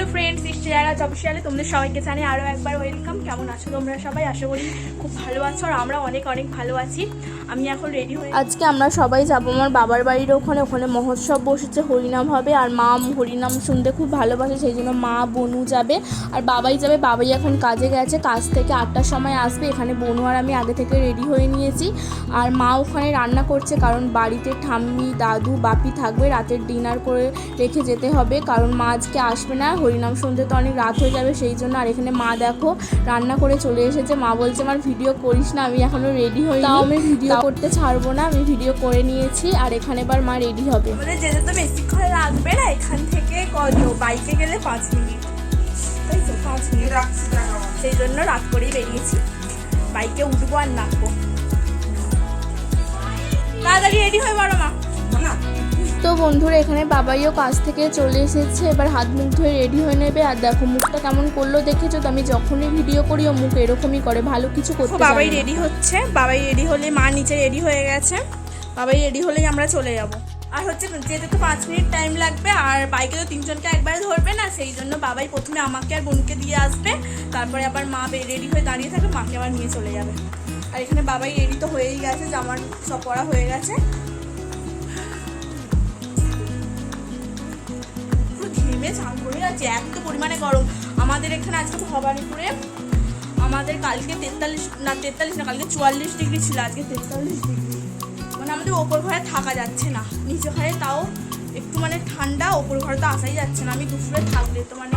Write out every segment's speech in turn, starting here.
Hello friends ইশতিয়ারা অফিসিয়ালে তোমাদের সবাইকে জানি আরও একবার ওয়েলকাম কেমন আছো তোমরা সবাই? আশা করি খুব ভালো আছো আর আমরা অনেক অনেক ভালো আছি। আমি এখন রেডি হয়ে আজকে আমরা সবাই যাব আমার বাবার বাড়ির ওখানে। ওখানে মহোৎসব বসেছে, হরিনাম হবে আর মা হরিনাম শুনতে খুব ভালোবাসে, সেই জন্য মা বনু যাবে। আর বাবাই যাবে, বাবাই এখন কাজে গেছে, কাজ থেকে আটটার সময় আসবে। এখানে বনু আর আমি আগে থেকে রেডি হয়ে নিয়েছি। আর মা ওখানে রান্না করছে, কারণ বাড়িতে ঠাম্মি, দাদু, বাপি থাকবে। রাতের ডিনার করে রেখে যেতে হবে, কারণ মা আজকে আসবে না। হরিনাম শুনতে তো অনেক রাত হয়ে যাবে সেই জন্য আর এখানে মা দেখো রান্না করে চলে এসেছে। মা বলছে আমার ভিডিও করিস না আমি এখনও রেডি হই তাও আমি ভিডিও করতে ছাড়বো না আমি ভিডিও করে নিয়েছি আর এখানে এবার মা রেডি হবে। আমাদের যেতে তো বেশিক্ষণ লাগবে না এখান থেকে কত বাইকে গেলে পাঁচ মিনিট। তাই তো পাঁচ মিনিট। সেই জন্য রাত করেই বেরিয়েছি। বাইকে উঠবো আর নামবো। তাড়াতাড়ি রেডি হয়ে বড় মা। তো বন্ধুরা এখানে বাবাইও কাজ থেকে চলে এসেছে। এবার হাত মুখ ধুয়ে রেডি হয়ে নেবে। আর দেখো মুখটা কেমন করল দেখেছ? তো আমি যখনই ভিডিও করি ও মুখ এরকমই করে। ভালো কিছু করতে বাবাই রেডি হচ্ছে। বাবাই রেডি হলে মা নিচে রেডি হয়ে গেছে। বাবাই রেডি হলেই আমরা চলে যাব। আর হচ্ছে যেতে তো পাঁচ মিনিট টাইম লাগবে। আর বাইকে তো তিনজনকে একবারে ধরবে না সেই জন্য বাবাই প্রথমে আমাকে আর বোনকে দিয়ে আসবে। তারপরে আবার মা রেডি হয়ে দাঁড়িয়ে থাকবে মাকে আবার নিয়ে চলে যাবে। আর এখানে বাবাই রেডি তো হয়েই গেছে জামার সব পরা হয়ে গেছে। চান এত পরিমাণে গরম। আমাদের এখানে আজকে ভবানীপুরে, আমাদের কালকে তেতাল্লিশ, না তেতাল্লিশ না, কালকে চুয়াল্লিশ ডিগ্রি ছিল, আজকে তেতাল্লিশ ডিগ্রি। মানে আমাদের ওপর ঘরে থাকা যাচ্ছে না। নিচে ঘরে তাও একটু মানে ঠান্ডা, ওপর ঘরে তো আসাই যাচ্ছে না। আমি দুপুরে থাকলে তো মানে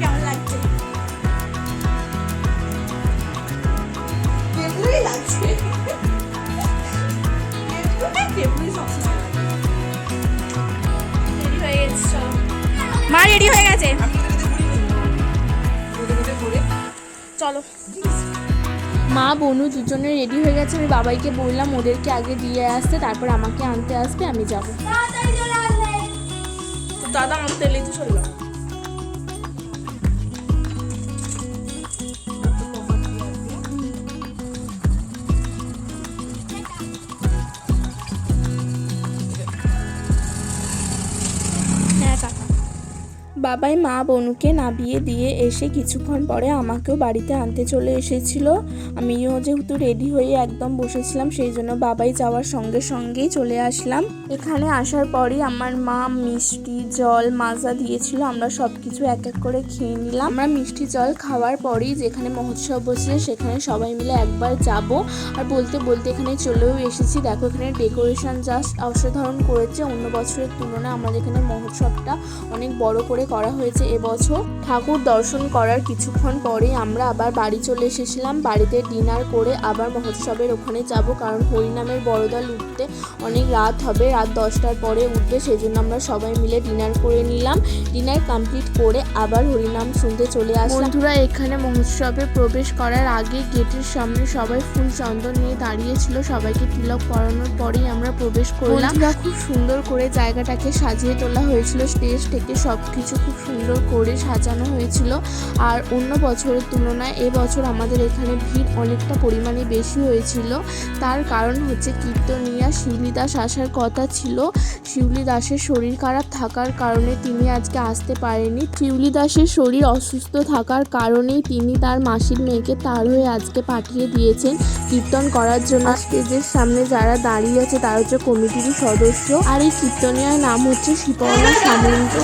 কেমন লাগছে? লাগছে। মা রেডি হয়ে গেছে? চলো। মা বনু দুজনে রেডি হয়ে গেছে। আমি বাবাইকে বললাম ওদেরকে আগে দিয়ে আসতে তারপর আমাকে আনতে আসবে আমি যাব। দাদা আনতে এলেই তো বাবাই মা বনুকে নাবিয়ে দিয়ে এসে কিছুক্ষণ পরে আমাকেও বাড়িতে আনতে চলে এসেছিল। আমিও যেহেতু রেডি হয়ে একদম বসেছিলাম, সেই জন্য বাবাই যাওয়ার সঙ্গে সঙ্গেই চলে আসলাম। এখানে আসার পরই আমার মা মিষ্টি জল মাজা দিয়েছিল, আমরা সব কিছু এক এক করে খেয়ে নিলাম। আমরা মিষ্টি জল খাওয়ার পরেই যেখানে মহোৎসব বসেছে, সেখানে সবাই মিলে একবার যাব। আর বলতে বলতে এখানে চলেও এসেছি। দেখো, এখানে ডেকোরেশন জাস্ট অসাধারণ করেছে। অন্য বছরের তুলনায় আমাদের এখানে মহোৎসবটা অনেক বড় করে করা হয়েছে এবছর। ঠাকুর দর্শন করার কিছুক্ষণ পরেই আমরা আবার বাড়ি চলে এসেছিলাম। বাড়িতে ডিনার করে আবার মহোৎসবের ওখানে যাব কারণ হরিনামের বড়দল উঠতে অনেক রাত হবে। রাত দশটার পরে উঠবে সেই জন্য আমরা সবাই মিলে ডিনার করে নিলাম। ডিনার কমপ্লিট করে আবার হরিনাম শুনতে চলে আসলাম। বন্ধুরা এখানে মহোৎসবে প্রবেশ করার আগে গেটের সামনে সবাই ফুল চন্দন নিয়ে দাঁড়িয়েছিল সবাইকে তিলক পরানোর পরেই আমরা প্রবেশ করলাম। খুব সুন্দর করে জায়গাটাকে সাজিয়ে তোলা হয়েছিল। স্টেজ থেকে সব কিছু খুব সুন্দর করে সাজানো হয়েছিল। আর অন্য বছরের তুলনায় এবছর আমাদের এখানে ভিড় অনেকটা পরিমাণে বেশি হয়েছিল। তার কারণ হচ্ছে কীর্তনিয়া শিউলি দাস আসার কথা ছিল। শিউলি দাসের শরীর খারাপ থাকার কারণে তিনি আজকে আসতে পারেনি শিউলি দাসের শরীর অসুস্থ থাকার কারণেই তিনি তার মাসির মেয়েকে তার হয়ে আজকে পাঠিয়ে দিয়েছেন কীর্তন করার জন্য। স্টেজের সামনে যারা দাঁড়িয়ে আছে, তারা হচ্ছে কমিটির সদস্য। আর এই কীর্তনিয়ার নাম হচ্ছে শিপর্ণা সামন্ত।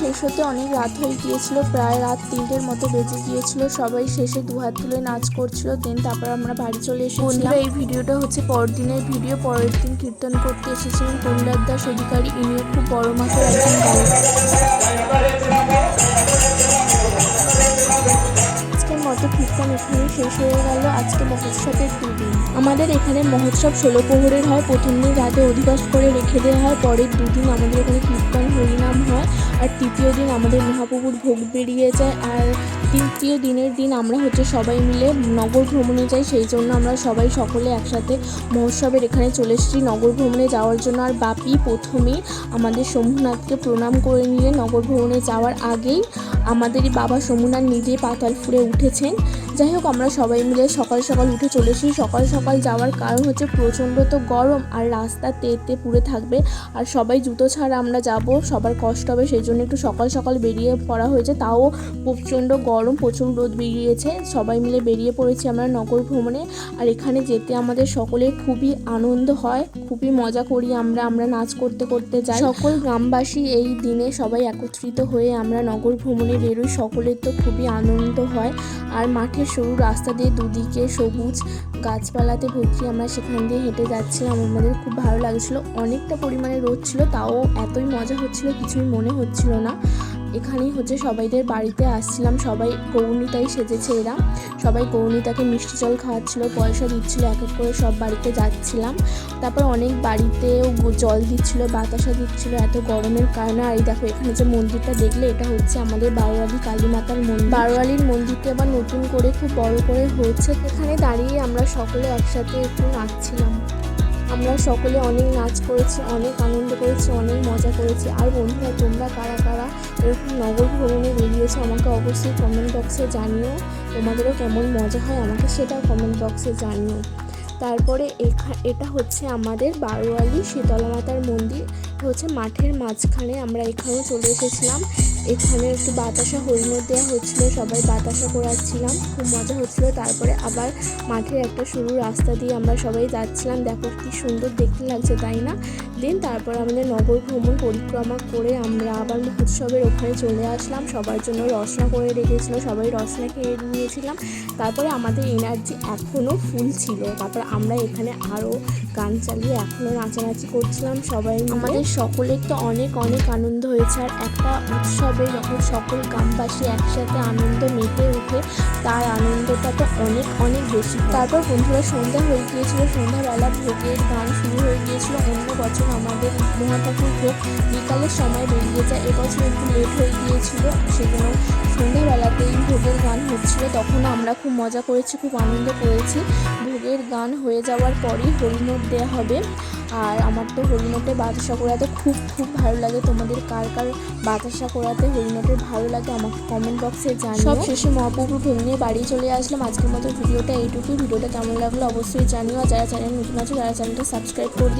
শেষ হতে অনেক রাত হয়ে গিয়েছিল, প্রায় রাত তিনটের মতো বেজে গিয়েছিল। সবাই শেষে দু হাত তুলে নাচ করছিল দেন তারপর আমরা বাড়ি চলে এসে এসেছিলাম এই ভিডিওটা হচ্ছে পরের দিনের ভিডিও। পরের দিন কীর্তন করতে এসেছিলেন কন্যার দাস অধিকারী। ইনিও খুব বড় মাপের একজন গায়ক। মতো কীর্তন এখানে, শেষ হয়ে গেল আজকে মহোৎসবের দুদিন। আমাদের এখানে মহোৎসব ষোলো প্রহরের হয়, প্রথম দিন রাতে অধিবাস করে রেখে দেওয়া হয়, পরের দুদিন আমাদের এখানে কীর্তন হরিনাম হয়, আর তৃতীয় দিন আমাদের মহাপ্রভুর ভোগ বেরিয়ে যায়, আর তৃতীয় দিনের দিন আমরা হচ্ছে সবাই মিলে নগর ভ্রমণে যাই, সেই জন্য আমরা সবাই সকলে একসাথে মহোৎসবের এখানে চলে এসেছি। নগর ভ্রমণে যাওয়ার জন্য আর বাপি প্রথমে আমাদের শম্ভুনাথকে প্রণাম করে নিয়ে নগর ভ্রমণে যাওয়ার আগেই আমাদেরই বাবা শম্ভুনাথ নিজেই পাতাল ফুড়ে উঠেছেন। যাই হোক, আমরা সবাই মিলে সকাল সকাল উঠে চলে এসেছি। সকাল সকাল যাওয়ার কারণ হচ্ছে প্রচণ্ড তো গরম আর রাস্তা তেতে পুড়ে থাকবে। আর সবাই জুতো ছাড়া আমরা যাব, সবার কষ্ট হবে, সেই জন্য একটু সকাল সকাল বেরিয়ে পড়া হয়েছে। তাও প্রচণ্ড গরম প্রচুর রোদ বেরিয়েছে। সবাই মিলে বেরিয়ে পড়েছি আমরা নগর ভ্রমণে। আর এখানে যেতে আমাদের সকলের খুবই আনন্দ হয়, খুবই মজা করি আমরা আমরা নাচ করতে করতে যাই। সকল গ্রামবাসী এই দিনে সবাই একত্রিত হয়ে আমরা নগর ভ্রমণে বেরোই, সকলের তো খুবই আনন্দ হয়। আর মাঠের সরু রাস্তা দিয়ে দুদিকে সবুজ গাছপালাতে ভর্তি আমরা সেখান দিয়ে হেঁটে যাচ্ছিলাম। আমাদের খুব ভালো লাগছিল। অনেকটা পরিমাণে রোদ ছিল, তাও এতই মজা হচ্ছিল, কিছুই মনে হচ্ছিল না। এখানেই হচ্ছে সবাইদের বাড়িতে আসছিলাম। সবাই গৌরনীতাই সেজেছে এরা। সবাই গৌরনীতাকে মিষ্টি জল খাওয়াচ্ছিল, পয়সা দিচ্ছিল, এক এক করে সব বাড়িতে যাচ্ছিলাম। তারপর অনেক বাড়িতেও জল দিচ্ছিল, বাতাসা দিচ্ছিল, এত গরমের কারণে। আর এই দেখো, এখানে যে মন্দিরটা দেখলে, এটা হচ্ছে আমাদের বারোয়ালি কালী মাতার মন্দির। বারোয়ালির মন্দিরটা আবার নতুন করে খুব বড় করে হচ্ছে এখানে দাঁড়িয়ে আমরা সকলে একসাথে একটু নাচছিলাম। আমরা সকলে অনেক নাচ করেছি, অনেক আনন্দ করেছি, অনেক মজা করেছি। আর বন্ধুরা, তোমরা কারা কারা এরকম নগর ভ্রমণে বেরিয়েছো, আমাকে অবশ্যই কমেন্ট বক্সে জানিও। তোমাদেরও কেমন মজা হয় আমাকে সেটাও কমেন্ট বক্সে জানিও। তারপরে এটা হচ্ছে আমাদের বারোয়ালি শীতলা মাতার মন্দির। হচ্ছে মাঠের মাঝখানে আমরা এখানেও চলে এসেছিলাম। এখানে একটু বাতাসা হরিণের দেওয়া হচ্ছিল, সবাই বাতাসা করাচ্ছিলাম, খুব মজা হচ্ছিল। তারপরে আবার মাঠের একটা সরু রাস্তা দিয়ে আমরা সবাই যাচ্ছিলাম। দেখো কি সুন্দর দেখতে লাগছে, তাই না? দেন তারপর আমাদের নগর ভ্রমণ পরিক্রমা করে আমরা আবার মহোৎসবের ওখানে চলে আসলাম। সবার জন্য রসনা করে রেখেছিলো সবাই রসনা খেয়ে নিয়েছিলাম। তারপরে আমাদের এনার্জি এখনও ফুল ছিল। তারপর আমরা এখানে আরও গান চালিয়ে এখনও নাচানাচি করছিলাম সবাই। আমাদের সকলের তো অনেক অনেক আনন্দ হয়েছে। আর একটা উৎসবে যখন সকল গ্রামবাসী একসাথে আনন্দ মেতে উঠে তার আনন্দটা তো অনেক অনেক বেশি তারপর বন্ধুরা সন্ধ্যা হয়ে গিয়েছিল। সন্ধ্যাবেলা ভোগের গান শুরু হয়ে গিয়েছিল। অন্য বছর আমাদের ভোগ বিকালের সময় বেরিয়ে যায়। এবছর একটু লেট হয়ে গিয়েছিল, সেজন্য সন্ধ্যাবেলাতেই ভোগের গান হচ্ছিল। তখন আমরা খুব মজা করেছি, খুব আনন্দ করেছি। ভোগের গান হয়ে যাওয়ার পরই হরিণোট দেওয়া হবে। আর আমার তো হরিণোটে বাতাসা করাতে খুব খুব ভালো লাগে। তোমাদের কার কার বাতাসা করাতে হরিণোটের ভালো লাগে আমাকে কমেন্ট বক্সে জানিও। সব শেষে মহাপ্রভু ভেঙে বাড়ি চলে আসলাম। আজকের মতো ভিডিওটা এইটুকুই। ভিডিওটা কেমন লাগল অবশ্যই জানিও। যারা চ্যানেল নতুন আছে যারা চ্যানেলটা সাবস্ক্রাইব করে দিও।